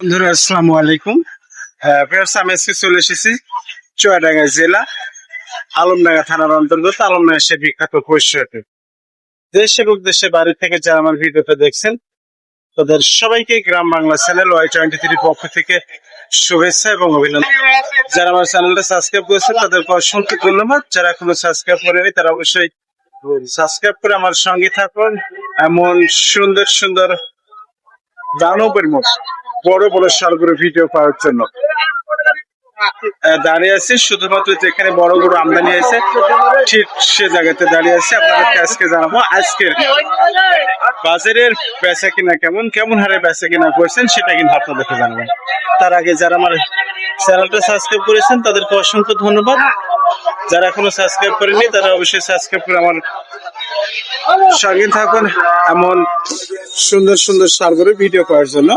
বন্ধুরা, আসসালামু আলাইকুম। হ্যাঁ আমি আজকে চলে এসেছি চুয়াডাঙ্গা জেলা আলমডাঙ্গা থানার অন্তর্গত আলমডাঙ্গা সে বিখ্যাত পরিষদে দেশ এবং দেশের বাড়ি থেকে যারা আমার ভিডিওটা দেখছেন, তাদের সবাইকে Gram Bangla channel Y twenty three পক্ষ থেকে শুভেচ্ছা এবং অভিনন্দন। যারা আমার চ্যানেলটা সাবস্ক্রাইব করেছেন, তাদেরকে অসংখ্য ধন্যবাদ। যারা এখনও সাবস্ক্রাইব করেনি তারা অবশ্যই সাবস্ক্রাইব করে আমার সঙ্গে থাকুন। এমন সুন্দর সুন্দর দানবের মতো। বড় বড় সারগুলো ভিডিও পাওয়ার জন্য। দাঁড়িয়ে আছে, শুধুমাত্র যেখানে বড় বড় আমদানি আছে ঠিক সে জায়গাতে দাঁড়িয়ে আছে, আপনাদেরকে আজকে জানাব। আজকের বাজারের বেচা কিনা কেমন কেমন হারে বেচা কিনা করছেন, সেটা কিন্তু আপনাদেরকে জানাবেন তার আগে যারা আমার চ্যানেলটা সাবস্ক্রাইব করেছেন, তাদেরকে অসংখ্য ধন্যবাদ। যারা এখনও সাবস্ক্রাইব করেনি তারা অবশ্যই সাবস্ক্রাইব করে আমার সঙ্গে থাকুন, এমন সুন্দর সুন্দর সারগুলো ভিডিও করার জন্য।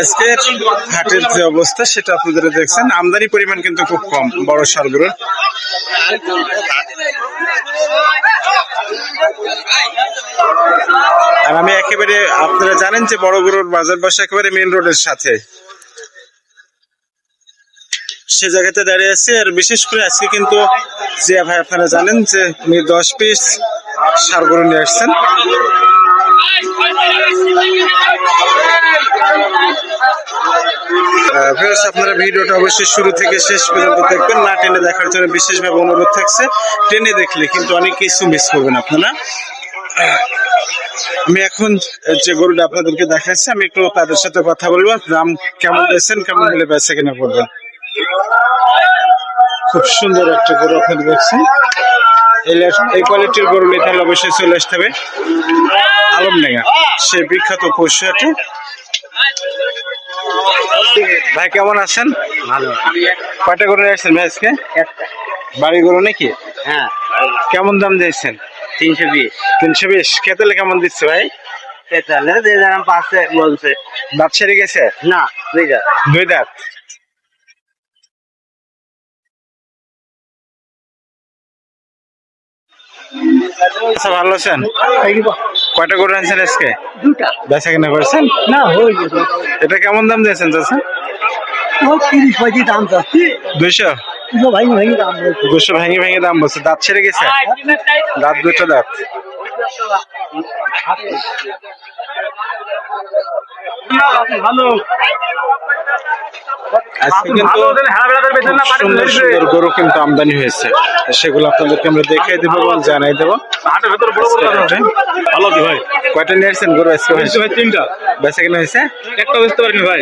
আজকের হাটের যে অবস্থা, সেটা আপনারা দেখছেন। আমদানি পরিমাণ কিন্তু খুব কম, বড় সারগুলোর। আর আমি একেবারে, আপনারা জানেন যে বড় গরুর বাজার বসে একেবারে মেন রোডের সাথে। সে জায়গাতে দাঁড়িয়ে আছি। আর বিশেষ করে আজকে কিন্তু যে ভাই আপনারা জানেন যে উনি দশ পিস সার গরু নিয়ে আসছেন। আপনারা ভিডিওটা অবশ্যই শুরু থেকে শেষ পর্যন্ত দেখবেন। না টেনে দেখার জন্য বিশেষভাবে অনুরোধ থাকছে। টেনে দেখলে কিন্তু অনেক কিছু মিস করবেন আপনারা। আমি এখন যে গরুটা আপনাদেরকে দেখাচ্ছি, আমি একটু তাদের সাথে কথা বলব। দাম কেমন দিয়েছেন, কেমন হলে বেচা কিনা করবেন? খুব সুন্দর একটা গরু আপনারা দেখছেন। এই কোয়ালিটির গরু নিতে হলে অবশ্যই চলে আসতে হবে। আলমডাঙ্গা সে বিখ্যাত পশু হাটে ভাই কেমন আছেন? ভালো। কয়টা গরু আসছেন ভাই আজকে? বাড়ি গরু নাকি? হ্যাঁ। কেমন দাম দিয়েছেন? তিনশো বিশ। তিনশো বিশ। খেতেলে কেমন দিচ্ছে ভাই? তেতাল্লিশ যে দাম পাঁচশো বলছে। দাঁত সেরে গেছে? না বুঝা দুই দাঁত? আচ্ছা ভালো আছেন? কয়টা করে আনছেন আজকে? দুটা। বেচা কিনা করেছেন? না হয়ে গেছে। এটা কেমন দাম দিয়েছেন চাষা তিরিশ পঁয়ত্রিশ দাম চাচ্ছি। দুইশো? দুশো ভেঙে ভেঙে দাম বলছে। দাঁত ছেড়ে গেছে? দাঁত দুটো দাঁত। ভালো আজকে কিন্তু সুন্দর সুন্দর গরু কিন্তু আমদানি হয়েছে। সেগুলো আপনাদেরকে আমরা দেখিয়ে দেবো এবং জানাই দেবো। হাটের ভেতরে বড় বড় আজকে হাটে। ভালো দি ভাই? কয়টা নিয়ে আসছেন গরু আজকে ভাই? তিনটা। বেচা কিনা হয়েছে? একটা বুঝতে পারিনি ভাই।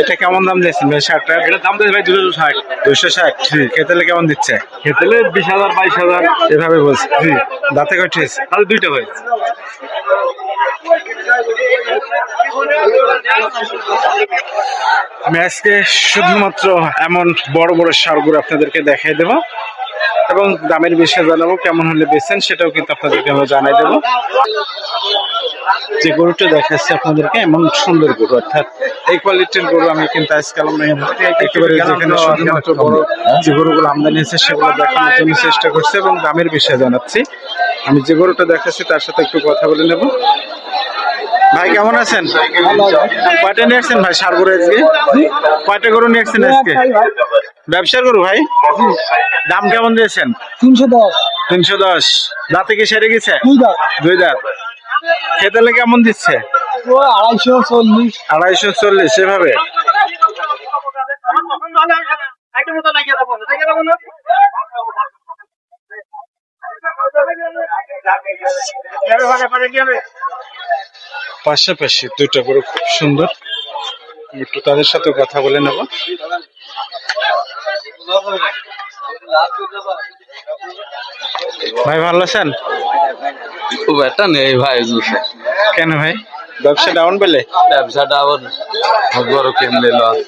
এটা কেমন দাম দিয়েছেন ভাই ষাটটা এটা দাম দিয়েছে ভাই দুশো ষাট। দুশো ষাট। খেতেলে কেমন দিচ্ছে? খেতেলে বিশ হাজার বাইশ হাজার। এভাবে বলছে। দাঁতে কয়টি হয়েছে? তাহলে দুইটা ভাই। আজকে শুধুমাত্র এমন বড় বড় সারগুলো আপনাদেরকে দেখাই দেব এবং দামের বিষয়ে জানাব কেমন হলে বেছেন সেটাও কিন্তু আপনাদেরকে আমরা জানাই দেব। যে গরুটা দেখাচ্ছি আপনাদেরকে, এমন সুন্দর গরু, অর্থাৎ এই কোয়ালিটির গরু আমি কিন্তু আজকাল একেবারে যেখানে শুধুমাত্র বড় যে গরুগুলো আমদানি আছে সেগুলো দেখানোর জন্য চেষ্টা করছি এবং দামের বিষয়ে জানাচ্ছি। আমি যে গরুটা দেখাচ্ছি তার সাথে একটু কথা বলে নেব। ভাই কেমন আছেন? কয়টা নিয়ে আসছেন ভাই সার গরু আজকে? কয়টা গরু নিয়ে আসছেন আজকে? ব্যবসার গরু ভাই? দাম কেমন দিয়েছেন? তিনশো দশ। তিনশো দশ। দাঁতে কি সেরে গেছে? দুই দাঁত। খেতালে কেমন দিচ্ছে? আড়াইশো চল্লিশ। আড়াইশো চল্লিশ এভাবে? পাশাপাশি দুইটা গরু খুব সুন্দর। একটু তাদের সাথে কথা বলে নেব। ভাই ভালো আছেন? খুব একটা নেই ভাই কেন ভাই? ব্যবসা ডাউন পেলে? ব্যবসাটা আবার গরু কিনলে লস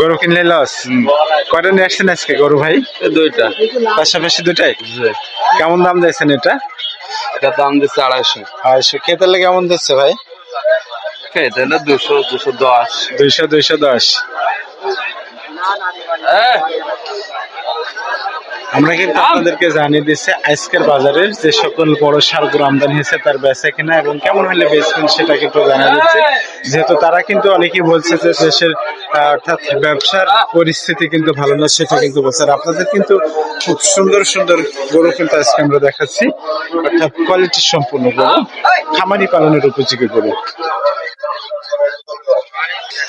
গরু কিনলে লস কয়টা নিয়ে আসছেন আজকে গরু ভাই? দুইটা। পাশাপাশি দুটাই জি। কেমন দাম দিয়েছেন এটা? এটা দাম দিচ্ছে আড়াইশো। আড়াইশো। খেতালে কেমন দিচ্ছে ভাই? না? দুশো দুশো দশ। দুইশো দুইশো দশ। আমরা কিন্তু আপনাদেরকে জানিয়ে দিচ্ছি আজকের বাজারের যে সকল বড় সারগুলো আমদানি হয়েছে তার বেচা কিনা এবং কেমন হলে বেচবেন সেটা কিন্তু জানিয়ে দিচ্ছে। যেহেতু তারা কিন্তু অনেকেই বলছে যে দেশের অর্থাৎ ব্যবসার পরিস্থিতি কিন্তু ভালো না সেটা কিন্তু বলছে আর আপনাদের কিন্তু খুব সুন্দর সুন্দর গরু কিন্তু আজকে আমরা দেখাচ্ছি। অর্থাৎ কোয়ালিটি সম্পূর্ণ গরু। খামারি পালনের উপযোগী গরু।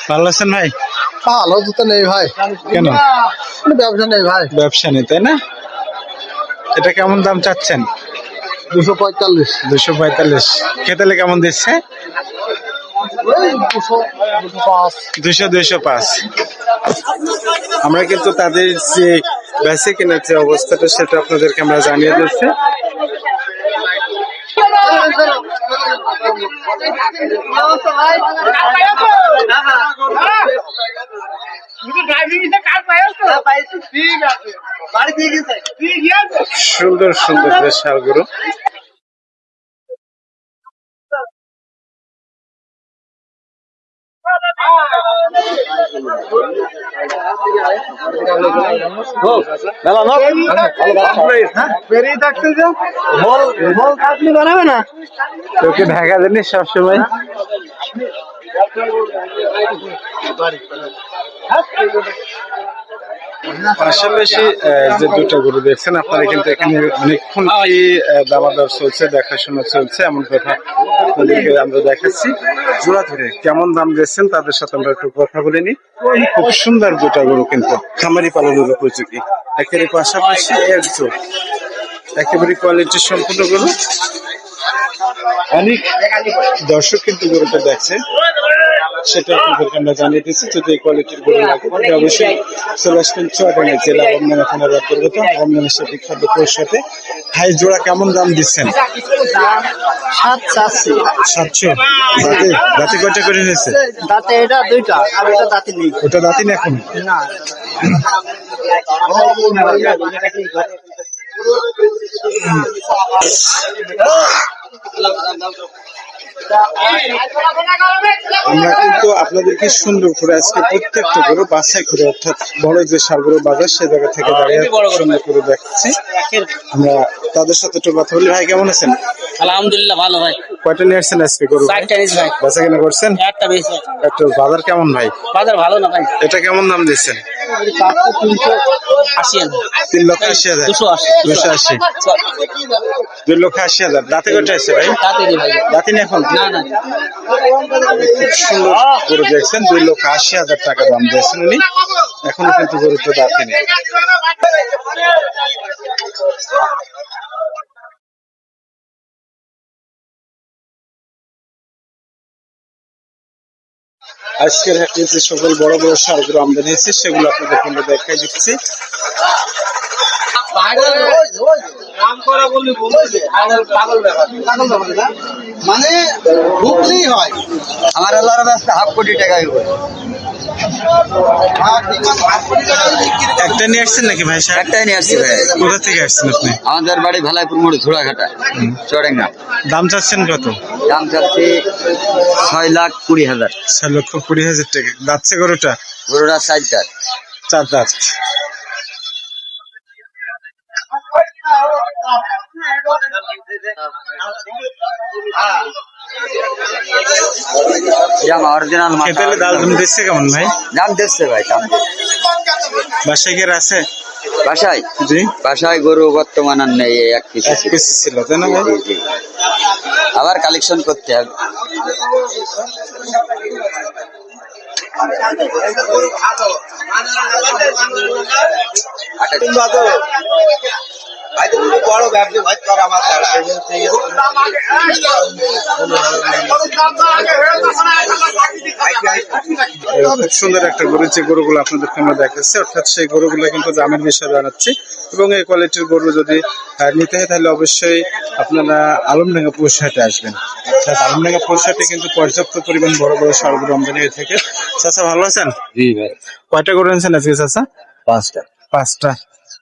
ভালো আছেন ভাই? ভালো নেই ভাই। কেন? ব্যবসা নেই ভাই। ব্যবসা নেই তাই না? এটা কেমন দাম চাচ্ছেন? দুশো পঁয়তাল্লিশ। দুশো পঁয়তাল্লিশ। খেতালে কেমন দিচ্ছে? দুশো দুশো পাঁচ। আমরা কিন্তু তাদের যে বেসে কেনার যে অবস্থাটা সেটা আপনাদেরকে আমরা জানিয়ে দিচ্ছি। সুন্দর সুন্দর দেশাল সারগুলো বানাবে না তোকে ঢাকা দেনি সবসময় পাশাপাশি যে দুটো গরু দেখছেন আপনারা কিন্তু এখানে অনেকক্ষণ কি আহ, দামাদার চলছে দেখাশোনা চলছে এমন কথা আপনাদেরকে আমরা দেখাচ্ছি। জোড়া ধরে কেমন দাম দিচ্ছেন তাদের সাথে আমরা একটু কথা বলে নিই। খুব সুন্দর দুটা গরু কিন্তু খামারি পালনের উপযোগী। একেবারে পাশাপাশি একজোড় একেবারে কোয়ালিটি সম্পূর্ণ গরু। অনেক দর্শক কিন্তু গরুটা দেখছে। সেটা আপনাদেরকে আমরা জানিয়ে দিচ্ছি যদি এই কোয়ালিটির গরু লাগে তাহলে অবশ্যই চলে আসবেন চুয়াডাঙ্গা জেলা রমনা থানার অন্তর্গত রমনা সাথে খাদ্য পরিষদে হাই জোড়া কেমন দাম দিচ্ছেন সাত চারশি সাতশো দাঁতে দাঁতে কয়টা করে নিয়েছে দাঁতে এটা দুইটা আর এটা দাঁতে নেই ওটা দাঁতি না এখন না আমরা কিন্তু আপনাদেরকে সুন্দর করে আজকে প্রত্যেকটা গরু বাসায় করে অর্থাৎ বড় যে সারগুলো বাজার সে জায়গা থেকে দাঁড়িয়ে সুন্দর করে দেখাচ্ছি। আমরা তাদের সাথে একটু কথা বলি। ভাই কেমন আছেন? আলহামদুলিল্লাহ ভালো ভাই। কয়টা নিয়ে আসছেন আজকে গরু? বেচা কেনা করছেন? একটা বাজার কেমন ভাই? বাজার ভালো না ভাই? এটা কেমন দাম দিচ্ছেন? তিন লক্ষ আশি হাজার। দুশো আশি। দুই লক্ষ আশি হাজার। দাঁতে কয়টা আছে ভাই? দাঁতি না এখন? না না। খুব সুন্দর গরু দেখছেন দুই লক্ষ আশি হাজার টাকা দাম দিয়েছেন উনি। এখনও কিন্তু গরু তো দাঁতি আজকের হাটে যে সকল বড় বড় সারগুলো আমদানি হয়েছে সেগুলো আপনাদের দেখাই দিচ্ছি। মানে ঢুকলেই হয়। আমার আল্লাহর রাস্তা হাফ কোটি টাকা একটা নিয়ে আসছেন নাকি ভাই সাহেব? একটাই নিয়ে আসছি ভাই। কোথা থেকে আসছেন আপনি? আমাদের বাড়ি ভালাইপুর মোড় ঝোড়াঘাটা চড়েঙ্গা। দাম চাচ্ছেন কত? দাম চাচ্ছি ছয় লাখ কুড়ি হাজার। ছয় লক্ষ কুড়ি হাজার টাকা। যাচ্ছে গরুটা? গরুটা সাইজটার চার দাঁত। জাম অরিজিনাল খেতে দিচ্ছে কেমন ভাই দাম দিচ্ছে ভাই দাম বাসায় গিয়ে আছে বাসায় জি বাসায় গরু বর্তমান আর নেই এক পিস এক পিস ছিল তাই না ভাই জি, জি। আবার কালেকশন করতে হবে। বড় ব্যবসা ভাই করা আমার খুব সুন্দর একটা গরু যে গরুগুলো আপনাদেরকে আমরা দেখাচ্ছি অর্থাৎ সেই গরুগুলো কিন্তু দামের বিষয়ে জানাচ্ছি এবং এই কোয়ালিটির গরু যদি নিতে হয় তাহলে অবশ্যই আপনারা আলমডাঙ্গা পৌষাটে আসবেন। অর্থাৎ আলমডাঙ্গা পৌষাটে কিন্তু পর্যাপ্ত পরিমাণ বড় বড় সারগুলো আমদানি হয়ে থাকে। চাচা ভালো আছেন? জি ভাই। কয়টা গরু আনছেন আজকে চাচা? পাঁচটা। পাঁচটা।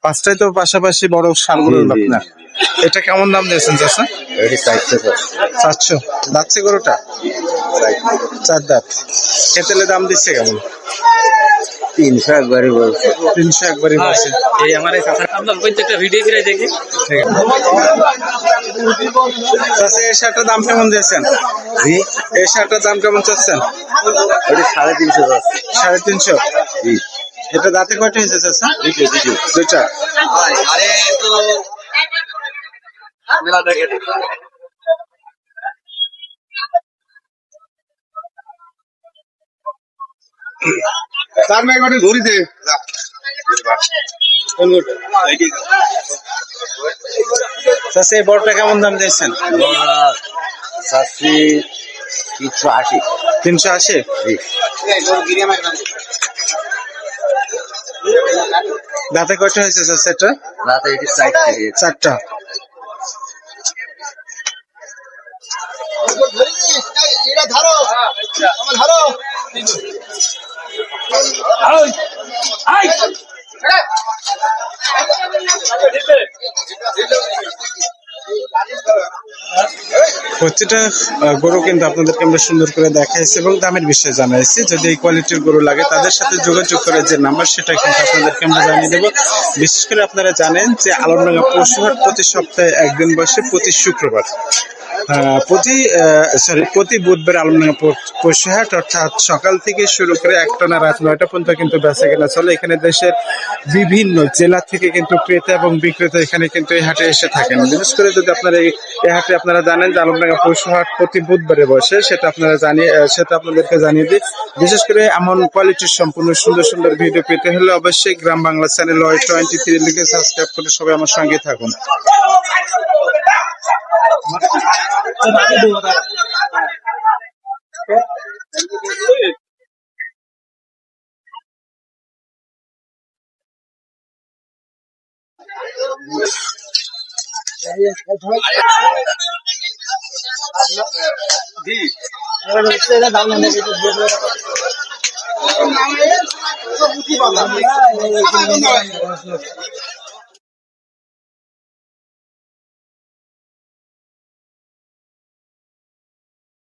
পাঁচটাই তো পাশাপাশি বড় সারগুলো আপনার এটা কেমন দাম দিয়েছেন এটি চারশো। যাচ্ছে গরুটা? চার দাঁত। খেতেলে দাম দিচ্ছে কেমন? তিনশো একবারই বলছে। তিনশো একবারই বলছে। এই আমার এই চাচার আমরা প্রত্যেকটা ভিডিও করে দেখি। ঠিক এই শার্টটার দাম কেমন দিয়েছেন? এই শার্টটার দাম কেমন চাচ্ছেন? ওটা সাড়ে তিনশো সাড়ে তিনশো। জি। এটা দাঁতে কয়টা হয়েছে চাচা দুইটা আরে তো মেলা দেখে তার মেয়ে একটু ঘুরি দে এই বড়টা কেমন দাম দিয়েছেন চাচ্ছি তিনশো আশি তিনশো আশি দাঁতে কয়টা হয়েছে স্যার সেটটা? রাতে এটি সাইড থেকে চারটা। এটা ধরো ধরো প্রতিটা গরু কিন্তু আপনাদেরকে আমরা সুন্দর করে দেখাইছি এবং দামের বিষয়ে জানাইছি। যদি এই কোয়ালিটির গরু লাগে, তাদের সাথে যোগাযোগ করে যে নাম্বার, সেটা কিন্তু আপনাদেরকে আমরা জানিয়ে দেবো। বিশেষ করে আপনারা জানেন যে আলমডাঙ্গা পশুহাট প্রতি সপ্তাহে একদিন বসে প্রতি শুক্রবার। প্রতি সরি প্রতি বুধবার আলমডাঙ্গা পশুহাট অর্থাৎ সকাল থেকে শুরু করে একটানা রাত নয়টা পর্যন্ত কিন্তু বেচা কেনা চলে। এখানে দেশের বিভিন্ন জেলা থেকে কিন্তু ক্রেতা এবং বিক্রেতা এখানে কিন্তু এই হাটে এসে থাকেন। বিশেষ করে যদি আপনারা এই হাটে আপনারা জানেন যে আলমডাঙ্গা পশু হাট প্রতি বুধবারে বসে, সেটা আপনারা জানিয়ে সেটা আপনাদেরকে জানিয়ে দিই। বিশেষ করে এমন কোয়ালিটির সম্পূর্ণ সুন্দর সুন্দর ভিডিও পেতে হলে অবশ্যই Gram Bangla channel Y twenty three লিখে সাবস্ক্রাইব করে সবাই আমার সঙ্গে থাকুন। দাম না